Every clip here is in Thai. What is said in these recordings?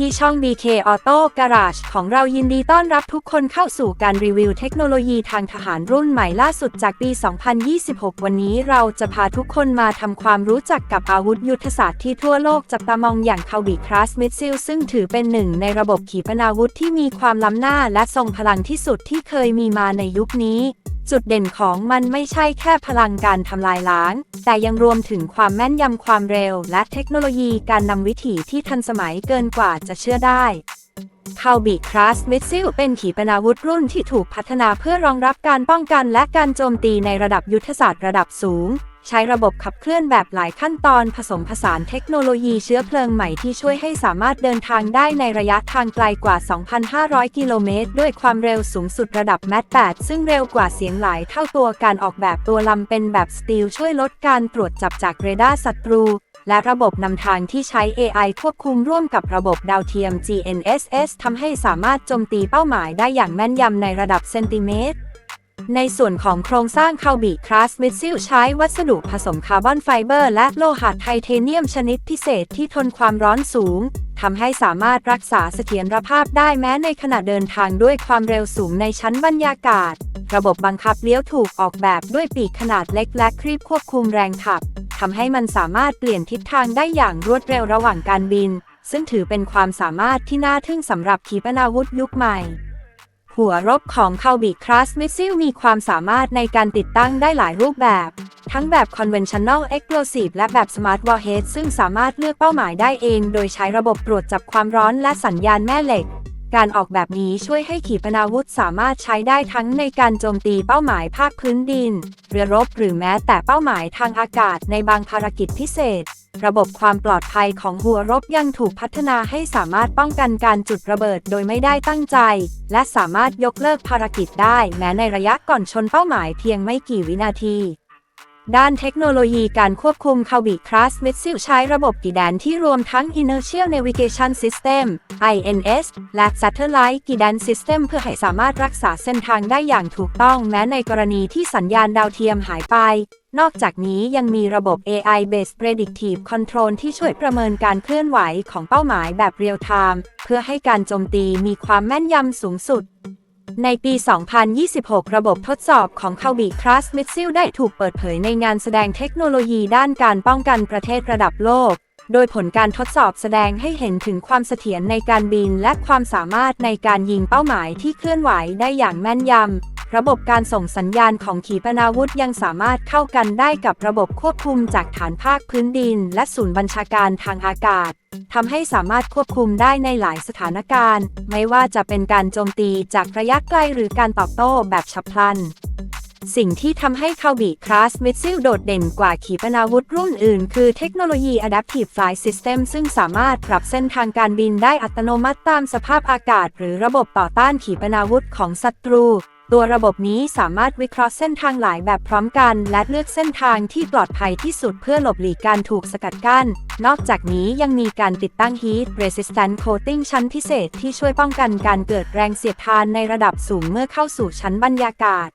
ที่ช่อง BK Auto Garage ของเรายินดีต้อนรับทุกคนเข้าสู่การรีวิวเทคโนโลยีทางทหารรุ่นใหม่ล่าสุดจากปี 2026 วันนี้เราจะพาทุกคนมาทำความรู้จักกับอาวุธยุทธศาสตร์ที่ทั่วโลกจับตามองอย่างคาบิคราสมิ s ซิลซึ่งถือเป็นหนึ่งในระบบขีปนาวุธที่มีความล้ำหน้าและทรงพลังที่สุดที่เคยมีมาในยุคนี้ จุดเด่นของมันไม่ใช่แค่พลังการทำลายล้าง แต่ยังรวมถึงความแม่นยำความเร็ว และเทคโนโลยีการนำวิถีที่ทันสมัยเกินกว่าจะเชื่อได้คาบิคราสมิ s ซิลเป็นขีปนาวุธรุ่นที่ถูกพัฒนาเพื่อรองรับการป้องกันและการโจมตีในระดับยุทธศาสตร์ระดับสูง ใช้ระบบขับเคลื่อนแบบหลายขั้นตอนผสมผสานเทคโนโลยีเชื้อเพลิงใหม่ที่ช่วยให้สามารถเดินทางได้ในระยะทางไกลกว่า 2,500 กิโลเมตร ด้วยความเร็วสูงสุดระดับแมท8ซึ่งเร็วกว่าเสียงหลายเท่าตัวการออกแบบตัวลำเป็นแบบสตีลช่วยลดการตรวจจับจากเรดาร์ศัตรู และระบบนำทางที่ใช้ AI ควบคุมร่วมกับระบบดาวเทียม GNSS ทำให้สามารถโจมตีเป้าหมายได้อย่างแม่นยำในระดับเซนติเมตร ในส่วนของโครงสร้างคาบิคราสมิซิลใช้วัสดุผสมคาร์บอนไฟเบอร์ และโลหะไทเทเนียมชนิดพิเศษที่ทนความร้อนสูงทำให้สามารถรักษาเสถียรภาพได้แม้ในขณะเดินทางด้วยความเร็วสูงในชั้นบรรยากาศ ระบบบังคับเลี้ยวถูกออกแบบด้วยปีกขนาดเล็กและครีบควบคุมแรงขับทำให้มันสามารถเปลี่ยนทิศทางได้อย่างรวดเร็วระหว่างการบิน ซึ่งถือเป็นความสามารถที่น่าทึ่งสำหรับขีปนาวุธยุคใหม่ หัวรบของคาบิคราสมิ s ซิลมีความสามารถในการติดตั้งได้หลายรูปแบบ ทั้งแบบ conventional explosive และแบบ smart warhead ซึ่งสามารถเลือกเป้าหมายได้เอง โดยใช้ระบบตรวจจับความร้อนและสัญญาณแม่เหล็ก การออกแบบนี้ช่วยให้ขีปนาวุธสามารถใช้ได้ทั้งในการโจมตีเป้าหมายภาคพื้นดิน เรือรบหรือแม้แต่เป้าหมายทางอากาศในบางภารกิจพิเศษ ระบบความปลอดภัยของหัวรบยังถูกพัฒนาให้สามารถป้องกันการจุดระเบิดโดยไม่ได้ตั้งใจ และสามารถยกเลิกภารกิจได้แม้ในระยะก่อนชนเป้าหมายเพียงไม่กี่วินาที ด้านเทคโนโลยีการควบคุมคาบิคราสมิ s ซิลใช้ระบบกี่แดนที่รวมทั้ง Inertial Navigation System INS และ Satellite Guidance System เพื่อให้สามารถรักษาเส้นทางได้อย่างถูกต้องแม้ในกรณีที่สัญญาณดาวเทียมหายไป นอกจากนี้ยังมีระบบ AI based predictive control ที่ช่วยประเมินการเคลื่อนไหวของเป้าหมายแบบเรียลไทม์เพื่อให้การโจมตีมีความแม่นยำสูงสุด ในปี 2026 ระบบทดสอบของ k a l b i c r a s m i s s i l ได้ถูกเปิดเผยในงานแสดงเทคโนโลยีด้านการป้องกันประเทศระดับโลก โดยผลการทดสอบแสดงให้เห็นถึงความเสถียรในการบินและความสามารถในการยิงเป้าหมายที่เคลื่อนไหวได้อย่างแม่นยำ ระบบการส่งสัญญาณของขีปนาวุธยังสามารถเข้ากันได้กับระบบควบคุมจากฐานภาคพื้นดิน และศูนย์บัญชาการทางอากาศทำให้สามารถควบคุมได้ในหลายสถานการณ์ ไม่ว่าจะเป็นการโจมตีจากระยะไกลหรือการตอบโต้แบบฉับพลัน สิ่งที่ทำให้คาบิคราสมิ s ซิลโดดเด่นกว่าขีปนาวุธรุ่นอื่น คือเทคโนโลยี Adaptive Flight System ซึ่งสามารถปรับเส้นทางการบินได้อัตโนมัติตามสภาพอากาศ หรือระบบต่อต้านขีปนาวุธของศัตรู ตัวระบบนี้สามารถวิเคราะห์เส้นทางหลายแบบพร้อมกัน และเลือกเส้นทางที่ปลอดภัยที่สุดเพื่อหลบหลีกการถูกสกัดกั้น นอกจากนี้ยังมีการติดตั้ง Heat Resistant Coating ชั้นพิเศษที่ช่วยป้องกันการเกิดแรงเสียดทานในระดับสูงเมื่อเข้าสู่ชั้นบรรยากาศ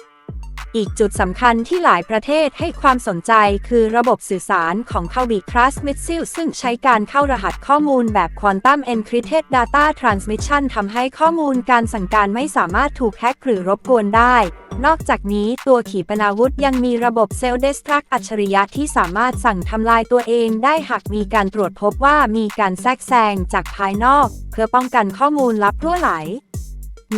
อีกจุดสำคัญที่หลายประเทศให้ความสนใจคือระบบสื่อสารของ k a l b i c r a s m i s s i l ซึ่งใช้การเข้ารหัสข้อมูลแบบ Quantum Encrypted Data Transmission ทำให้ข้อมูลการสั่งการไม่สามารถถูกแฮ็กหรือรบกวนได้ นอกจากนี้ตัวขีปนาวุธยังมีระบบ Self Destruct อัจฉริยะที่สามารถสั่งทำลายตัวเองได้หากมีการตรวจพบว่ามีการแทรกแซงจากภายนอก เพื่อป้องกันข้อมูลลับรั่วไหล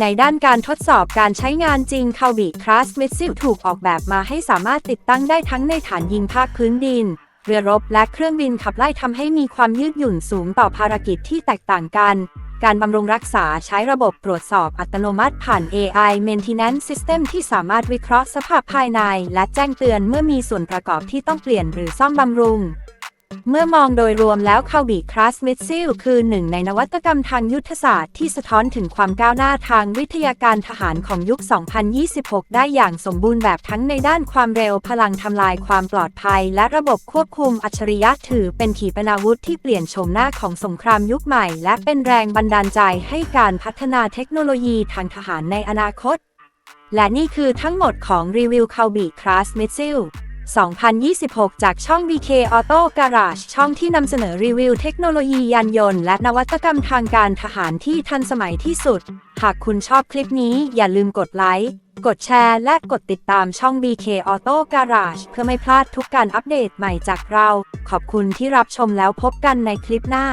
ในด้านการทดสอบการใช้งานจริงคาบิคราสมิ s ซิลถูกออกแบบมาให้สามารถติดตั้งได้ทั้งในฐานยิงภาคพื้นดิน เรือรบและเครื่องบินขับไล่ทำให้มีความยืดหยุ่นสูงต่อภารกิจที่แตกต่างกัน การบำรุงรักษาใช้ระบบตรวจสอบอัตโนมัติผ่าน AI Maintenance System ที่สามารถวิเคราะห์สภาพภายใน และแจ้งเตือนเมื่อมีส่วนประกอบที่ต้องเปลี่ยนหรือซ่อมบำรุง เมื่อมองโดยรวมแล้วคาบิคราสมิ s ซิลคือหนึ่งในนวัตกรรมทางยุทธศาสตร์ที่สะท้อนถึงความก้าวหน้าทางวิทยาการทหารของยุค 2026 ได้อย่างสมบูรณ์แบบทั้งในด้านความเร็วพลังทำลายความปลอดภัย และระบบควบคุมอัจฉริยะถือเป็นขีปนาวุธที่เปลี่ยนโฉมหน้าของสงครามยุคใหม่ และเป็นแรงบันดาลใจให้การพัฒนาเทคโนโลยีทางทหารในอนาคต และนี่คือทั้งหมดของรีวิว k a l b i Class Missile 2026 จากช่อง BK Auto Garage ช่องที่นำเสนอรีวิวเทคโนโลยียานยนต์ และนวัตกรรมทางการทหารที่ทันสมัยที่สุด หากคุณชอบคลิปนี้อย่าลืมกดไลค์ กดแชร์ และกดติดตามช่อง BK Auto Garage เพื่อไม่พลาดทุกการอัปเดตใหม่จากเรา ขอบคุณที่รับชมแล้วพบกันในคลิปหน้า